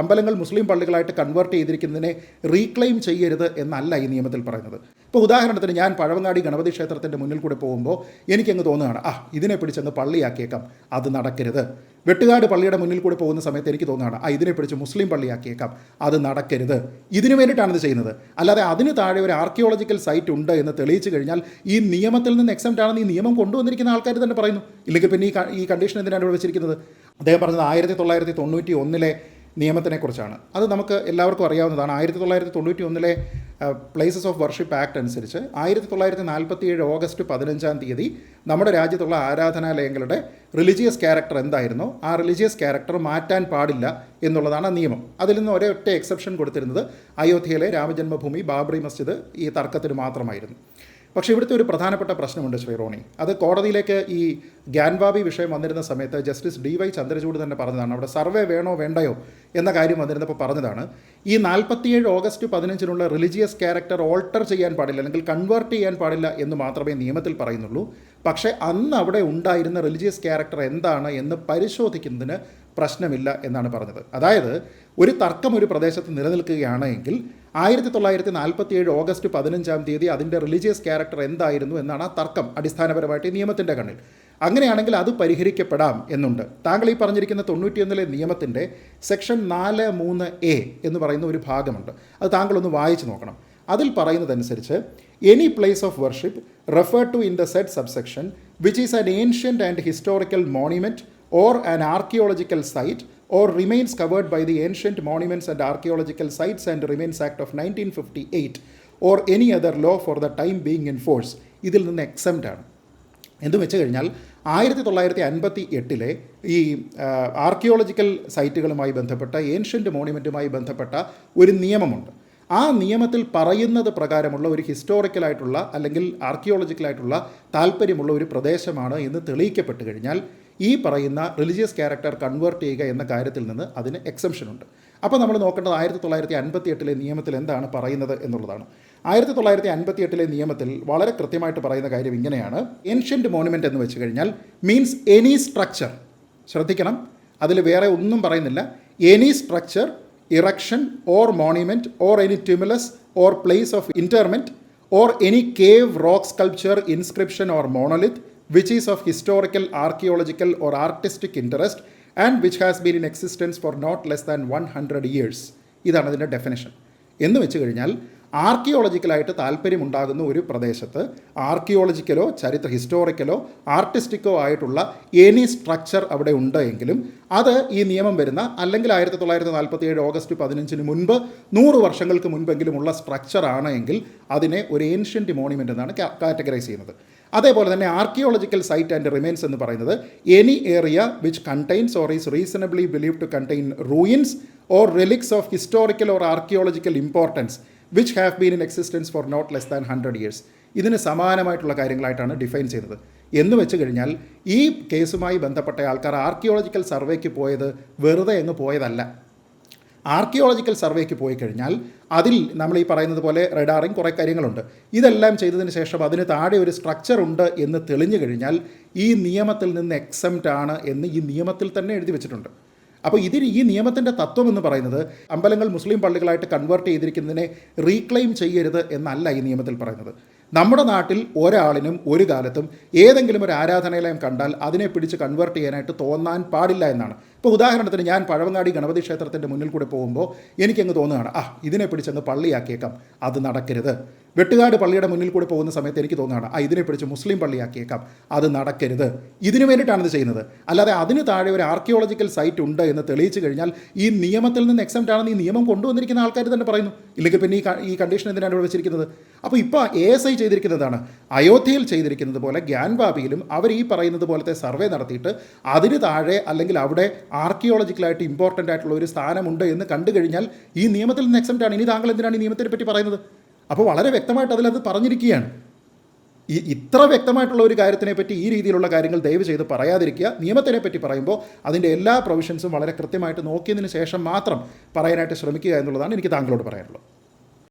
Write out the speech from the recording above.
അമ്പലങ്ങൾ മുസ്ലിം പള്ളികളായിട്ട് കൺവേർട്ട് ചെയ്തിരിക്കുന്നതിനെ റീക്ലെയിം ചെയ്യരുത് എന്നല്ല ഈ നിയമത്തിൽ പറയുന്നത്. ഇപ്പോൾ ഉദാഹരണത്തിന് ഞാൻ പഴവങ്ങാടി ഗണപതി ക്ഷേത്രത്തിന്റെ മുന്നിൽ കൂടെ പോകുമ്പോൾ എനിക്കങ്ങ് തോന്നുകയാണ് ആ ഇതിനെ പിടിച്ചങ്ങ് പള്ളിയാക്കിയേക്കാം അത് നടക്കരുത്. വെട്ടുകാട് പള്ളിയുടെ മുന്നിൽ കൂടെ പോകുന്ന സമയത്ത് എനിക്ക് തോന്നുകയാണ് ആ ഇതിനെ പിടിച്ച് മുസ്ലിം പള്ളിയാക്കിയേക്കാം അത് നടക്കരുത്. ഇതിനു വേണ്ടിയിട്ടാണ് ഇത് ചെയ്യുന്നത്. അല്ലാതെ അതിന് താഴെ ഒരു ആർക്കിയോളജിക്കൽ സൈറ്റ് ഉണ്ട് എന്ന് തെളിയിച്ചു കഴിഞ്ഞാൽ ഈ നിയമത്തിൽ നിന്ന് എക്സംപ്റ്റ് ആണെന്ന് ഈ നിയമം കൊണ്ടുവന്നിരിക്കുന്ന ആൾക്കാർ തന്നെ പറയുന്നു. ഇല്ലെങ്കിൽ പിന്നെ ഈ കണ്ടീഷൻ എന്തിനാണ് ഇവിടെ വെച്ചിരിക്കുന്നത്? അദ്ദേഹം പറഞ്ഞത് ആയിരത്തി തൊള്ളായിരത്തി തൊണ്ണൂറ്റി ഒന്നിലെ നിയമത്തിനെക്കുറിച്ചാണ്. അത് നമുക്ക് എല്ലാവർക്കും അറിയാവുന്നതാണ്. ആയിരത്തി തൊള്ളായിരത്തി തൊണ്ണൂറ്റി ഒന്നിലെ പ്ലേസസ് ഓഫ് വർഷിപ്പ് ആക്ട് അനുസരിച്ച് ആയിരത്തി തൊള്ളായിരത്തി നാൽപ്പത്തി ഏഴ് ഓഗസ്റ്റ് പതിനഞ്ചാം തീയതി നമ്മുടെ രാജ്യത്തുള്ള ആരാധനാലയങ്ങളുടെ റിലീജിയസ് ക്യാരക്ടർ എന്തായിരുന്നോ? ആ റിലീജിയസ് ക്യാരക്ടർ മാറ്റാൻ പാടില്ല എന്നുള്ളതാണ് നിയമം. അതിൽ നിന്ന് ഒരേ ഒറ്റ എക്സെപ്ഷൻ കൊടുത്തിരുന്നത് അയോധ്യയിലെ രാമജന്മഭൂമി ബാബറി മസ്ജിദ് ഈ തർക്കത്തിന് മാത്രമായിരുന്നു. പക്ഷേ ഇവിടുത്തെ ഒരു പ്രധാനപ്പെട്ട പ്രശ്നമുണ്ട് ശ്രീറോണി അത് കോടതിയിലേക്ക് ഈ ഗ്യാൻവാബി വിഷയം വന്നിരുന്ന സമയത്ത് ജസ്റ്റിസ് ഡി വൈ ചന്ദ്രചൂഡ് തന്നെ പറഞ്ഞതാണ്. അവിടെ സർവേ വേണോ വേണ്ടയോ എന്ന കാര്യം വന്നിരുന്നപ്പോൾ പറഞ്ഞതാണ്. ഈ നാൽപ്പത്തിയേഴ് ഓഗസ്റ്റ് പതിനഞ്ചിനുള്ള റിലീജിയസ് ക്യാരക്ടർ ഓൾട്ടർ ചെയ്യാൻ പാടില്ല അല്ലെങ്കിൽ കൺവേർട്ട് ചെയ്യാൻ പാടില്ല എന്ന് മാത്രമേ നിയമത്തിൽ പറയുന്നുള്ളൂ. പക്ഷേ അന്ന് അവിടെ ഉണ്ടായിരുന്ന റിലീജിയസ് ക്യാരക്ടർ എന്താണ് എന്ന് പരിശോധിക്കുന്നതിന് പ്രശ്നമില്ല എന്നാണ് പറഞ്ഞത്. അതായത് ഒരു തർക്കം ഒരു പ്രദേശത്ത് നിലനിൽക്കുകയാണെങ്കിൽ ആയിരത്തി തൊള്ളായിരത്തി നാൽപ്പത്തി ഏഴ് ഓഗസ്റ്റ് പതിനഞ്ചാം തീയതി അതിന്റെ റിലീജിയസ് ക്യാരക്ടർ എന്തായിരുന്നു എന്നാണ് ആ തർക്കം അടിസ്ഥാനപരമായിട്ട് നിയമത്തിന്റെ കണ്ണിൽ. അങ്ങനെയാണെങ്കിൽ അത് പരിഹരിക്കപ്പെടാം എന്നുണ്ട്. താങ്കൾ ഈ പറഞ്ഞിരിക്കുന്ന തൊണ്ണൂറ്റിയൊന്നിലെ നിയമത്തിന്റെ സെക്ഷൻ നാല് മൂന്ന് എ എന്ന് പറയുന്ന ഒരു ഭാഗമുണ്ട്. അത് താങ്കളൊന്ന് വായിച്ചു നോക്കണം. അതിൽ പറയുന്നതനുസരിച്ച് any place of worship refer to in the said subsection which is an ancient and historical monument or an archaeological site or remains covered by the ancient monuments and archaeological sites and remains act of nineteen fifty eight or any other law for the time being in force ഇതിൽ നിന്ന് എക്സെംപ്റ്റ് ആണ്. എന്ന് വെച്ച് കഴിഞ്ഞാൽ ആയിരത്തി തൊള്ളായിരത്തി അൻപത്തി എട്ടിലെ ഈ ആർക്കിയോളജിക്കൽ സൈറ്റുകളുമായി ബന്ധപ്പെട്ട ഏൻഷ്യന്റ് മോണിമെന്റുമായി ബന്ധപ്പെട്ട ഒരു നിയമമുണ്ട്. ആ നിയമത്തിൽ പറയുന്നത് പ്രകാരമുള്ള ഒരു ഹിസ്റ്റോറിക്കലായിട്ടുള്ള അല്ലെങ്കിൽ ആർക്കിയോളജിക്കലായിട്ടുള്ള താല്പര്യമുള്ള ഒരു പ്രദേശമാണ് എന്ന് തെളിയിക്കപ്പെട്ട് കഴിഞ്ഞാൽ ഈ പറയുന്ന റിലീജിയസ് ക്യാരക്ടർ കൺവേർട്ട് ചെയ്യുക എന്ന കാര്യത്തിൽ നിന്ന് അതിന് എക്സംഷൻ ഉണ്ട്. അപ്പോൾ നമ്മൾ നോക്കേണ്ടത് ആയിരത്തി തൊള്ളായിരത്തി അൻപത്തി എട്ടിലെ നിയമത്തിൽ എന്താണ് പറയുന്നത് എന്നുള്ളതാണ്. ആയിരത്തി തൊള്ളായിരത്തി അൻപത്തി എട്ടിലെ നിയമത്തിൽ വളരെ കൃത്യമായിട്ട് പറയുന്ന കാര്യം ഇങ്ങനെയാണ്. ഏൻഷ്യന്റ് മോണുമെന്റ് എന്ന് വെച്ച് കഴിഞ്ഞാൽ മീൻസ് എനി സ്ട്രക്ചർ ശ്രദ്ധിക്കണം. അതിൽ വേറെ ഒന്നും പറയുന്നില്ല. Any structure erection or monument or any tumulus or place of interment or any cave rock sculpture inscription or monolith which is of historical, archaeological, or artistic interest and which has been in existence for not less than 100 years. ഇതാണ് അതിന്റെ definition എന്ന് വെച്ച് കഴിഞ്ഞാൽ ആർക്കിയോളജിക്കലായിട്ട് താല്പര്യമുണ്ടാകുന്ന ഒരു പ്രദേശത്ത് ആർക്കിയോളജിക്കലോ ചരിത്ര ഹിസ്റ്റോറിക്കലോ ആർട്ടിസ്റ്റിക്കോ ആയിട്ടുള്ള any structure അവിടെ ഉണ്ട് എങ്കിലും അത് ഈ നിയമം വരുന്ന അല്ലെങ്കിൽ ആയിരത്തി തൊള്ളായിരത്തി നാൽപ്പത്തി ഏഴ് ഓഗസ്റ്റ് പതിനഞ്ചിന് മുൻപ് നൂറ് വർഷങ്ങൾക്ക് മുൻപെങ്കിലും ഉള്ള സ്ട്രക്ചർ ആണ് എങ്കിൽ അതിനെ ഒരു ഏൻഷ്യന്റ് മോണിമെന്റ് എന്നാണ് കാറ്റഗറൈസ് ചെയ്യുന്നത്. അതേപോലെ തന്നെ ആർക്കിയോളജിക്കൽ സൈറ്റ് ആൻഡ് റിമെയിൻസ് എന്ന് പറയുന്നത് any area which contains or is reasonably believe to contain ruins or relics of historical or archaeological importance which have been in existence for not less than hundred years ഇതിന് സമാനമായിട്ടുള്ള കാര്യങ്ങളായിട്ടാണ് define ചെയ്തത്. എന്ന് വെച്ച് കഴിഞ്ഞാൽ ഈ കേസുമായി ബന്ധപ്പെട്ട ആൾക്കാർ ആർക്കിയോളജിക്കൽ സർവേക്ക് പോയത് വെറുതെ അങ്ങ് പോയതല്ല. ആർക്കിയോളജിക്കൽ സർവേക്ക് പോയി കഴിഞ്ഞാൽ അതിൽ നമ്മൾ ഈ പറയുന്നത് പോലെ റെഡാറിങ് കുറേ കാര്യങ്ങളുണ്ട്. ഇതെല്ലാം ചെയ്തതിന് ശേഷം അതിന് താഴെ ഒരു സ്ട്രക്ചർ ഉണ്ട് എന്ന് തെളിഞ്ഞു കഴിഞ്ഞാൽ ഈ നിയമത്തിൽ നിന്ന് എക്സംറ്റ് ആണ് എന്ന് ഈ നിയമത്തിൽ തന്നെ എഴുതി വെച്ചിട്ടുണ്ട്. അപ്പോൾ ഇതിന് ഈ നിയമത്തിന്റെ തത്വം എന്ന് പറയുന്നത് അമ്പലങ്ങൾ മുസ്ലിം പള്ളികളായിട്ട് കൺവേർട്ട് ചെയ്തിരിക്കുന്നതിനെ റീക്ലെയിം ചെയ്യരുത് എന്നല്ല ഈ നിയമത്തിൽ പറയുന്നത്. നമ്മുടെ നാട്ടിൽ ഒരാളിനും ഒരു കാലത്തും ഏതെങ്കിലും ഒരു ആരാധനാലയം കണ്ടാൽ അതിനെ പിടിച്ച് കൺവേർട്ട് ചെയ്യാനായിട്ട് തോന്നാൻ പാടില്ല എന്നാണ്. ഇപ്പോൾ ഉദാഹരണത്തിന് ഞാൻ പഴവങ്ങാടി ഗണപതി ക്ഷേത്രത്തിന്റെ മുന്നിൽ കൂടെ പോകുമ്പോൾ എനിക്കങ്ങ് തോന്നുകയാണ് ആ ഇതിനെ പിടിച്ചങ്ങ് പള്ളിയാക്കിയേക്കാം അത് നടക്കരുത്. വെട്ടുകാട് പള്ളിയുടെ മുന്നിൽ കൂടെ പോകുന്ന സമയത്ത് എനിക്ക് തോന്നുകയാണ് ആ ഇതിനെ പിടിച്ച് മുസ്ലിം പള്ളിയാക്കിയേക്കാം അത് നടക്കരുത്. ഇതിനു വേണ്ടിയിട്ടാണ് ഇത് ചെയ്യുന്നത്. അല്ലാതെ അതിന് താഴെ ഒരു ആർക്കിയോളജിക്കൽ സൈറ്റ് ഉണ്ട് എന്ന് തെളിയിച്ചു കഴിഞ്ഞാൽ ഈ നിയമത്തിൽ നിന്ന് എക്സെപ്റ്റ് ആണെന്ന് ഈ നിയമം കൊണ്ടുവന്നിരിക്കുന്ന ആൾക്കാർ തന്നെ പറയുന്നു. ഇല്ലെങ്കിൽ പിന്നെ ഈ ഈ കണ്ടീഷൻ എന്തിനാണ് ഇവിടെ വെച്ചിരിക്കുന്നത്? അപ്പോൾ ഇപ്പോൾ എ എസ് ഐ ചെയ്തിരിക്കുന്നതാണ്. അയോധ്യയിൽ ചെയ്തിരിക്കുന്നത് പോലെ ഗ്യാൻവാബിയിലും അവർ ഈ പറയുന്നത് പോലത്തെ സർവേ നടത്തിയിട്ട് അതിന് താഴെ അല്ലെങ്കിൽ അവിടെ ആർക്കിയോളജിക്കലായിട്ട് ഇമ്പോർട്ടന്റ് ആയിട്ടുള്ള ഒരു സ്ഥാനമുണ്ട് എന്ന് കണ്ടു കഴിഞ്ഞാൽ ഈ നിയമത്തിൽ നിന്ന് എക്സെപ്റ്റ് ആണ്. ഇനി താങ്കൾ എന്തിനാണ് ഈ നിയമത്തിനെ പറ്റി പറയുന്നത്? അപ്പോൾ വളരെ വ്യക്തമായിട്ട് അതിലത് പറഞ്ഞിരിക്കുകയാണ്. ഈ ഇത്ര വ്യക്തമായിട്ടുള്ള ഒരു കാര്യത്തിനെ പറ്റി ഈ രീതിയിലുള്ള കാര്യങ്ങൾ ദയവ് ചെയ്ത് പറയാതിരിക്കുക. നിയമത്തിനെ പറ്റി പറയുമ്പോൾ അതിന്റെ എല്ലാ പ്രൊവിഷൻസും വളരെ കൃത്യമായിട്ട് നോക്കിയതിന് ശേഷം മാത്രം പറയാനായിട്ട് ശ്രമിക്കുക എന്നുള്ളതാണ് എനിക്ക് താങ്കളോട് പറയാനുള്ളത്.